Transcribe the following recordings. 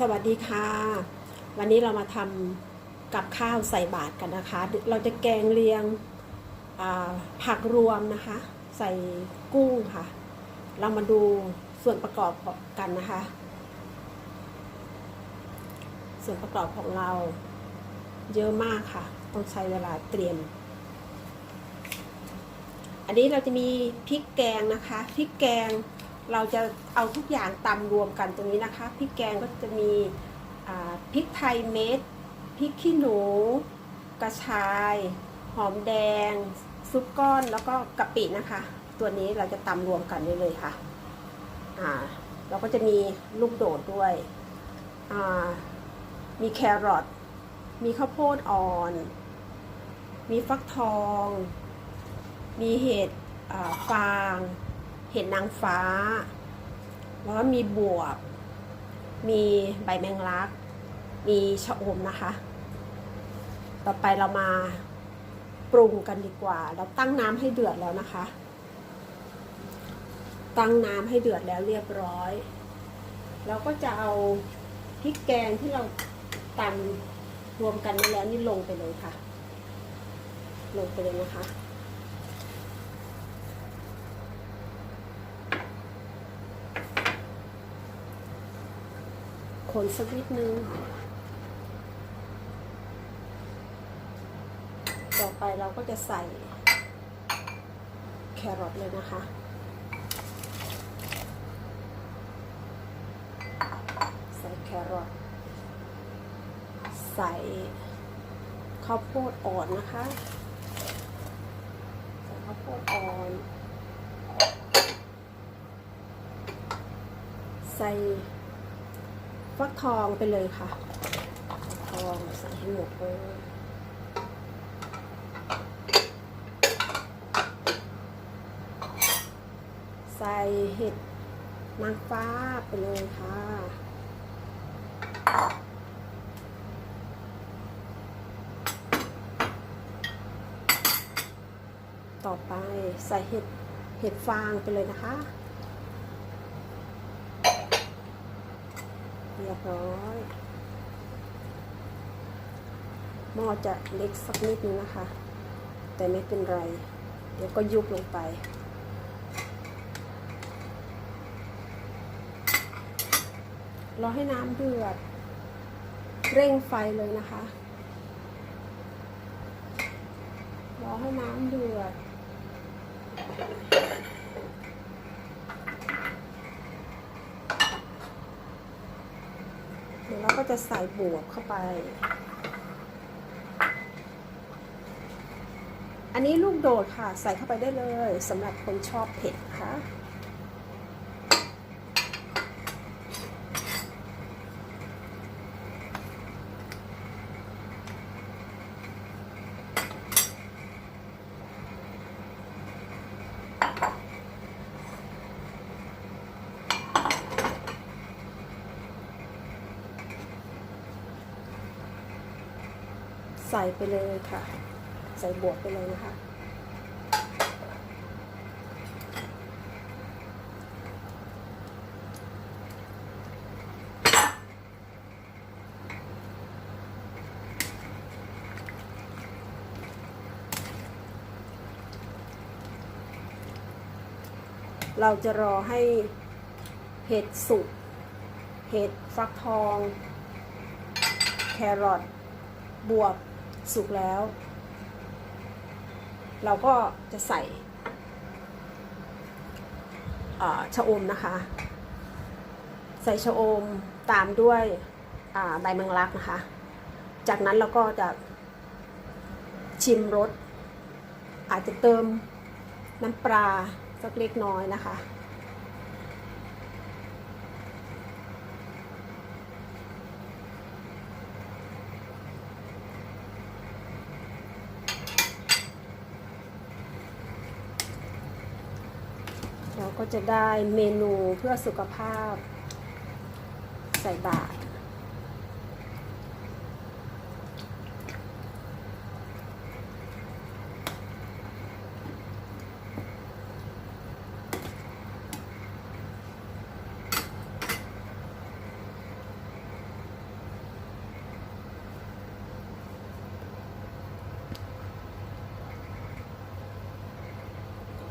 สวัสดีค่ะ วันนี้เรามาทำกับข้าวใส่บาตรกันนะคะ เราจะแกงเลียงผักรวมนะคะ ใส่กุ้งค่ะ เรามาดูส่วนประกอบกันนะคะ ส่วนประกอบของเราเยอะมากค่ะ ต้องใช้เวลาเตรียม อันนี้เราจะมีพริกแกงนะคะพริกแกง เราจะเอาทุกอย่างตำรวมกันตรงนี้นะคะ พริกแกงก็จะมีพริกไทยเม็ด พริกขี้หนู กระชาย หอมแดง ซุปก้อน แล้วก็กะปินะคะ ตัวนี้เราจะตำรวมกันได้เลยค่ะอ่าเราก็จะมีลูกโดดด้วยอ่ามีแครอท มีข้าวโพดอ่อน มีฟักทอง มีเห็ดฟาง เห็ดนางฟ้า แล้วก็มีบวบ มีใบแมงลัก มีชะอมนะคะ ต่อไปเรามาปรุงกันดีกว่า เราตั้งน้ำให้เดือดแล้วนะคะ ตั้งน้ำให้เดือดแล้วเรียบร้อย เราก็จะเอาพริกแกงที่เราตำรวมกันไว้แล้วนี่ลงไปเลยค่ะ ลงไปเลยนะคะ คนสักนิดนึง ต่อไปเราก็จะใส่แครอทเลยนะคะ ใส่แครอท ใส่ข้าวโพดอ่อนนะคะ ใส่ข้าวโพดอ่อน ใส่ ฟักทองไปเลยค่ะฟักทองใส่ให้หมดเลยใส่เห็ดนางฟ้าไปเลยค่ะต่อไปใส่เห็ดเห็ดฟางไปเลยนะคะ เรียบร้อยหม้อจะเล็กสักนิดนึงนะคะ แต่ไม่เป็นไร เดี๋ยวก็ยุบลงไป รอให้น้ำเดือด เร่งไฟเลยนะคะ รอให้น้ำเดือด เดี๋ยวเรา ก็จะใส่บวบเข้าไป อันนี้ลูกโดดค่ะ ใส่เข้าไปได้เลยสำหรับคนชอบเผ็ดค่ะ ใส่ไปเลยค่ะ ใส่บวกไปเลยนะคะ เราจะรอให้เห็ดสุกเห็ดฟักทอง แครอทบวบ สุกแล้ว เราก็จะใส่ชะอมนะคะ ใส่ชะอมตามด้วยใบแมงลักนะคะ จากนั้นเราก็จะชิมรสอาจจะเติมน้ำปลาสักเล็กน้อยนะคะ ก็จะได้เมนูเพื่อสุขภาพ ใส่บาท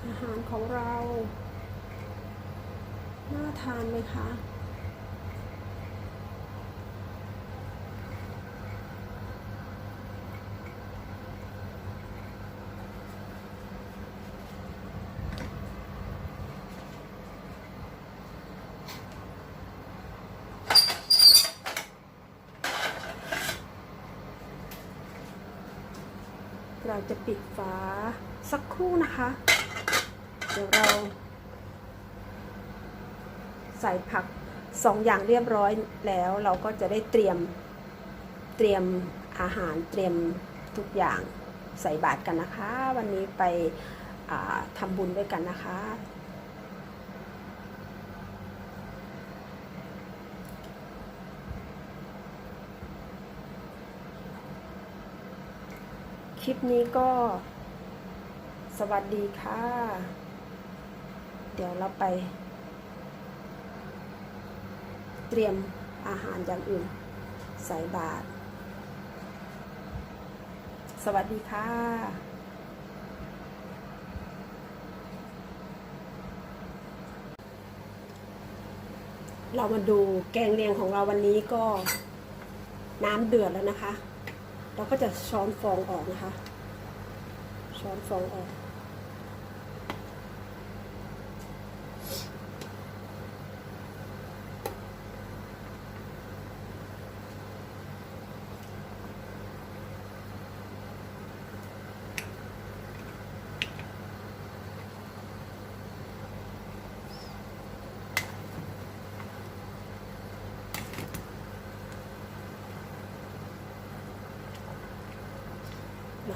อาหารของเรา น่าทานไหมคะเราจะปิดฝาสักครู่นะคะ เดี๋ยวเรา ใส่ผักสองอย่างเรียบร้อยแล้ว เราก็จะได้เตรียมเตรียมอาหารเตรียมทุกอย่างใส่บาตรกันนะคะ วันนี้ไปทำบุญด้วยกันนะคะคลิปนี้ก็สวัสดีค่ะ เดี๋ยวเราไป เตรียมอาหารอย่างอื่นใส่บาตรสวัสดีค่ะเรามาดูแกงเลียงของเราวันนี้ก็น้ำเดือดแล้วนะคะ เราก็จะช้อนฟองออกนะคะ ช้อนฟองออก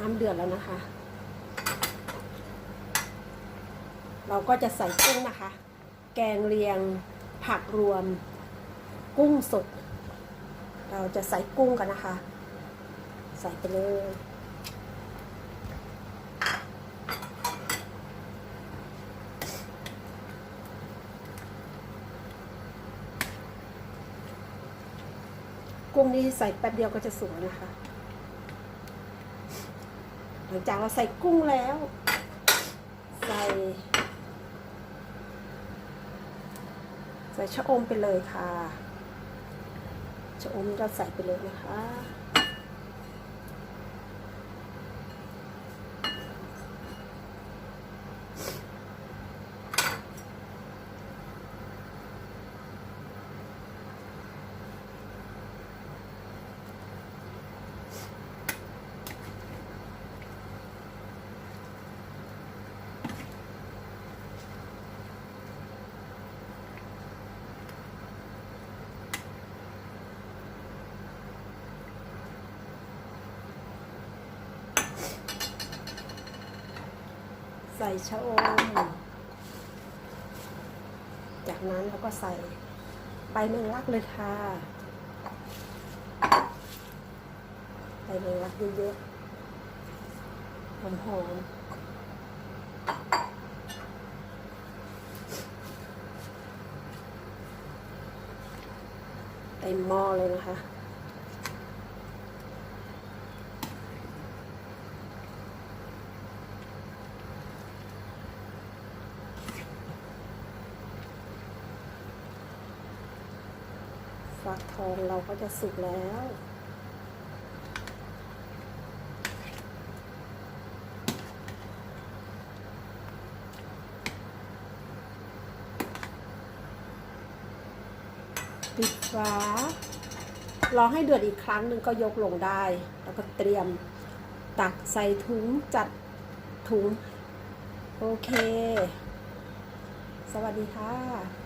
น้ำเดือดแล้วนะคะ เราก็จะใส่กุ้งนะคะ แกงเลียงผักรวม กุ้งสด เราจะใส่กุ้งกันนะคะ ใส่ไปเลยกุ้งนี่ใส่แป๊บเดียวก็จะสุกนะคะ ลังจากเราใส่กุ้งแล้ว ใส่ ใส่ชะอมไปเลยค่ะ ชะอมเราใส่ไปเลยนะคะ ส่ชะอม จากนั้นเราก็ใส่ใบแมงลักเลยค่ะใบแมงลักเยอะๆหอมๆเต็มหม้อเลยนะคะ ฟักทองเราก็จะสุกแล้ว ปิดฝารอให้เดือดอีกครั้งหนึ่งก็ยกลงได้ แล้วก็เตรียมตักใส่ถุงจัดถุง โอเค สวัสดีค่ะ